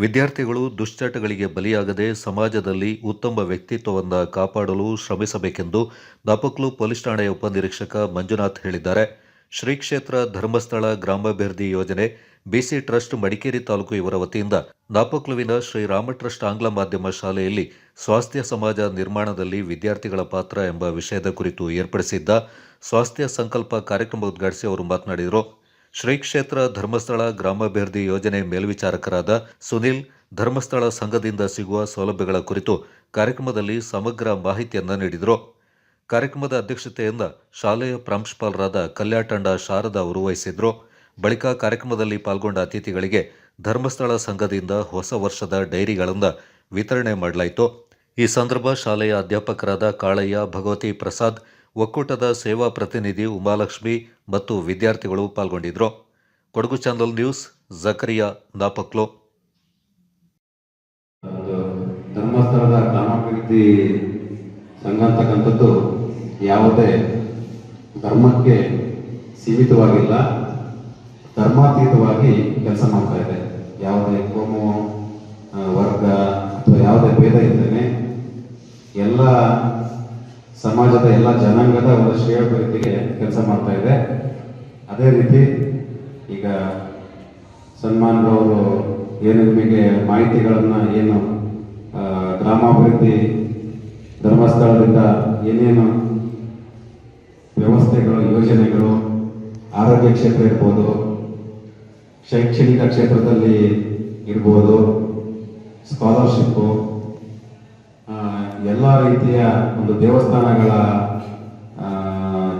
ವಿದ್ಯಾರ್ಥಿಗಳು ದುಶ್ಚಟಗಳಿಗೆ ಬಲಿಯಾಗದೆ ಸಮಾಜದಲ್ಲಿ ಉತ್ತಮ ವ್ಯಕ್ತಿತ್ವವನ್ನು ಕಾಪಾಡಲು ಶ್ರಮಿಸಬೇಕೆಂದು ದಾಪಕ್ಲು ಪೊಲೀಸ್ ಠಾಣೆಯ ಉಪನಿರೀಕ್ಷಕ ಮಂಜುನಾಥ್ ಹೇಳಿದ್ದಾರೆ. ಶ್ರೀ ಕ್ಷೇತ್ರ ಧರ್ಮಸ್ಥಳ ಗ್ರಾಮಾಭಿವೃದ್ಧಿ ಯೋಜನೆ, ಬಿಸಿ ಟ್ರಸ್ಟ್ ಮಡಿಕೇರಿ ತಾಲೂಕು ಇವರ ವತಿಯಿಂದ ನಾಪಕ್ಲುವಿನ ಶ್ರೀ ರಾಮ ಟ್ರಸ್ಟ್ ಆಂಗ್ಲ ಮಾಧ್ಯಮ ಶಾಲೆಯಲ್ಲಿ ಸ್ವಾಸ್ಥ್ಯ ಸಮಾಜ ನಿರ್ಮಾಣದಲ್ಲಿ ವಿದ್ಯಾರ್ಥಿಗಳ ಪಾತ್ರ ಎಂಬ ವಿಷಯದ ಕುರಿತು ಏರ್ಪಡಿಸಿದ್ದ ಸ್ವಾಸ್ಥ್ಯ ಸಂಕಲ್ಪ ಕಾರ್ಯಕ್ರಮ ಉದ್ಘಾಟಿಸಿ ಅವರು ಮಾತನಾಡಿದರು. ಶ್ರೀ ಕ್ಷೇತ್ರ ಧರ್ಮಸ್ಥಳ ಗ್ರಾಮಾಭಿವೃದ್ಧಿ ಯೋಜನೆ ಮೇಲ್ವಿಚಾರಕರಾದ ಸುನಿಲ್ ಧರ್ಮಸ್ಥಳ ಸಂಘದಿಂದ ಸಿಗುವ ಸೌಲಭ್ಯಗಳ ಕುರಿತು ಕಾರ್ಯಕ್ರಮದಲ್ಲಿ ಸಮಗ್ರ ಮಾಹಿತಿಯನ್ನು ನೀಡಿದರು. ಕಾರ್ಯಕ್ರಮದ ಅಧ್ಯಕ್ಷತೆಯಿಂದ ಶಾಲೆಯ ಪ್ರಾಂಶುಪಾಲರಾದ ಕಲ್ಯಾಟಂಡ ಶಾರದಾ ಅವರು ವಹಿಸಿದ್ರು ಬಳಿಕ ಕಾರ್ಯಕ್ರಮದಲ್ಲಿ ಪಾಲ್ಗೊಂಡ ಅತಿಥಿಗಳಿಗೆ ಧರ್ಮಸ್ಥಳ ಸಂಘದಿಂದ ಹೊಸ ವರ್ಷದ ಡೈರಿಗಳನ್ನು ವಿತರಣೆ ಮಾಡಲಾಯಿತು. ಈ ಸಂದರ್ಭ ಶಾಲೆಯ ಅಧ್ಯಾಪಕರಾದ ಕಾಳಯ್ಯ, ಭಗವತಿ ಪ್ರಸಾದ್ ಒಕ್ಕೂಟದ ಸೇವಾ ಪ್ರತಿನಿಧಿ ಉಮಾಲಕ್ಷ್ಮಿ ಮತ್ತು ವಿದ್ಯಾರ್ಥಿಗಳು ಪಾಲ್ಗೊಂಡಿದ್ದರು ಕೊಡಗು ಚಾನಲ್ ನ್ಯೂಸ್, ಜಕರಿಯಾ ನಾಪಕ್ಲೋ. ಧರ್ಮಸ್ಥಳದ ಗ್ರಾಮಾಭಿವೃದ್ಧಿ ಸಂಘ ಅಂತಕ್ಕಂಥದ್ದು ಯಾವುದೇ ಧರ್ಮಕ್ಕೆ ಸೀಮಿತವಾಗಿಲ್ಲ. ಧರ್ಮಾತೀತವಾಗಿ ಕೆಲಸ ಮಾಡ್ತಾ ಇದೆ. ಯಾವುದೇ ಕೋಮು ವರ್ಗ ಅಥವಾ ಯಾವುದೇ ಭೇದ ಇದ್ದೇನೆ ಎಲ್ಲ ಸಮಾಜದ ಎಲ್ಲ ಜನಾಂಗದ ಒಂದು ಶ್ರೇಯೋಭಿವೃದ್ಧಿಗೆ ಕೆಲಸ ಮಾಡ್ತಾ ಇದೆ. ಅದೇ ರೀತಿ ಈಗ ಸನ್ಮಾನ್ರವರು ಏನು ನಿಮಗೆ ಮಾಹಿತಿಗಳನ್ನು ಏನು ಗ್ರಾಮಾಭಿವೃದ್ಧಿ ಧರ್ಮಸ್ಥಳದಿಂದ ಏನೇನು ವ್ಯವಸ್ಥೆಗಳು, ಯೋಜನೆಗಳು, ಆರೋಗ್ಯ ಕ್ಷೇತ್ರ ಇರ್ಬೋದು, ಶೈಕ್ಷಣಿಕ ಕ್ಷೇತ್ರದಲ್ಲಿ ಇರ್ಬೋದು ಸ್ಕಾಲರ್ಶಿಪ್ಪು ಎಲ್ಲ ರೀತಿಯ ಒಂದು ದೇವಸ್ಥಾನಗಳ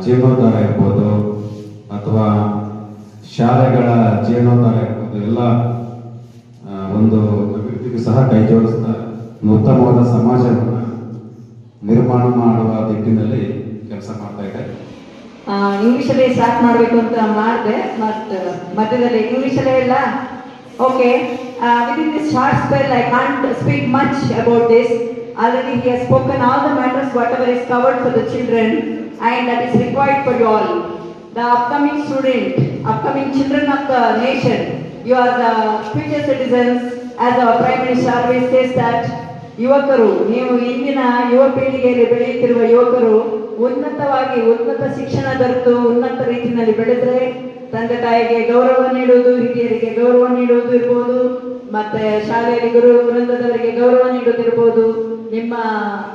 ಜೀರ್ಣೋದ್ಧಾರ ಇರ್ಬೋದು, ಅಥವಾ ಶಾಲೆಗಳ ಜೀರ್ಣೋದ್ಧಾರ ಇರ್ಬೋದು, ಎಲ್ಲ ಒಂದು ಅಭಿವೃದ್ಧಿಗೂ ಸಹ ಕೈ ಜೋಡಿಸ್ತಾ ಉತ್ತಮವಾದ ಸಮಾಜವನ್ನು ನಿರ್ಮಾಣ ಮಾಡುವ ದಿಕ್ಕಿನಲ್ಲಿ ಕೆಲಸ ಮಾಡ್ತಾ ಇದ್ದಾರೆ ಇಂಗ್ಲಿಷಲ್ಲೇ ಸ್ಟಾರ್ಟ್ ಮಾಡಬೇಕು ಅಂತ ಮಾಡಿದೆ ಬಟ್ ಮಧ್ಯದಲ್ಲಿ ಇಂಗ್ಲಿಷಲ್ಲೇ ಇಲ್ಲ. Okay within this short spell I can't speak much about this already he has spoken all the matters whatever is covered for the children and that is required for you all. The upcoming student, upcoming children of the nation, you are the future citizens as our Prime Minister always says that ಯುವಕರು ನೀವು ಇಂದಿನ ಯುವ ಪೀಳಿಗೆಯಲ್ಲಿ ಬೆಳೆಯುತ್ತಿರುವ ಯುವಕರು ಉನ್ನತವಾಗಿ ಉನ್ನತ ಶಿಕ್ಷಣ ದೊರೆತು ಉನ್ನತ ರೀತಿಯಲ್ಲಿ ಬೆಳೆದರೆ ತಂದೆ ತಾಯಿಗೆ ಗೌರವ ನೀಡುವುದು ಹಿರಿಯರಿಗೆ ಗೌರವ ನೀಡುವುದು ಇರ್ಬೋದು ಮತ್ತೆ ಶಾಲೆಯಲ್ಲಿ ಗುರು ವೃಂದದವರಿಗೆ ಗೌರವ ನೀಡುವುದಿರ್ಬೋದು ನಿಮ್ಮ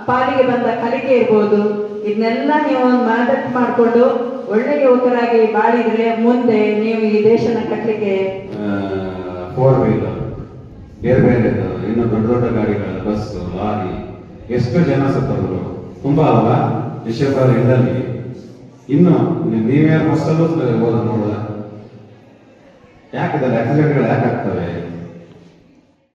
ಪಾಲಿಗೆ ಬಂದ ಕಲಿಕೆ ಇರ್ಬೋದು, ಇದನ್ನೆಲ್ಲ ನೀವು ಒಂದು ಮನದಟ್ಟು ಮಾಡಿಕೊಂಡು ಒಳ್ಳೆ ಯುವಕರಾಗಿ ಬಾಳಿದ್ರೆ ಮುಂದೆ ನೀವು ಈ ದೇಶನ ಕಟ್ಟಲಿಕ್ಕೆ ಫೋರ್ ವೀಲರ್ ಬೇರೆ ಬೇರೆ ಇನ್ನು ದೊಡ್ಡ ದೊಡ್ಡ ಗಾಡಿಗಳು ಬಸ್ ಲಾರಿ, ಎಷ್ಟು ಜನ ಸತ್ತವರು ತುಂಬಾ ಅಲ್ವಾ? ಯಶೋಧರ ಇದ್ದಲ್ಲಿ ಇನ್ನು ನೀವ್ಯಾರು ಬಸ್ಸಲ್ಲೂ ಹೋದ ನೋಡುವ. ಯಾಕೆ ಆಕ್ಸಿಡೆಂಟ್ಗಳು ಯಾಕೆ ಆಗ್ತವೆ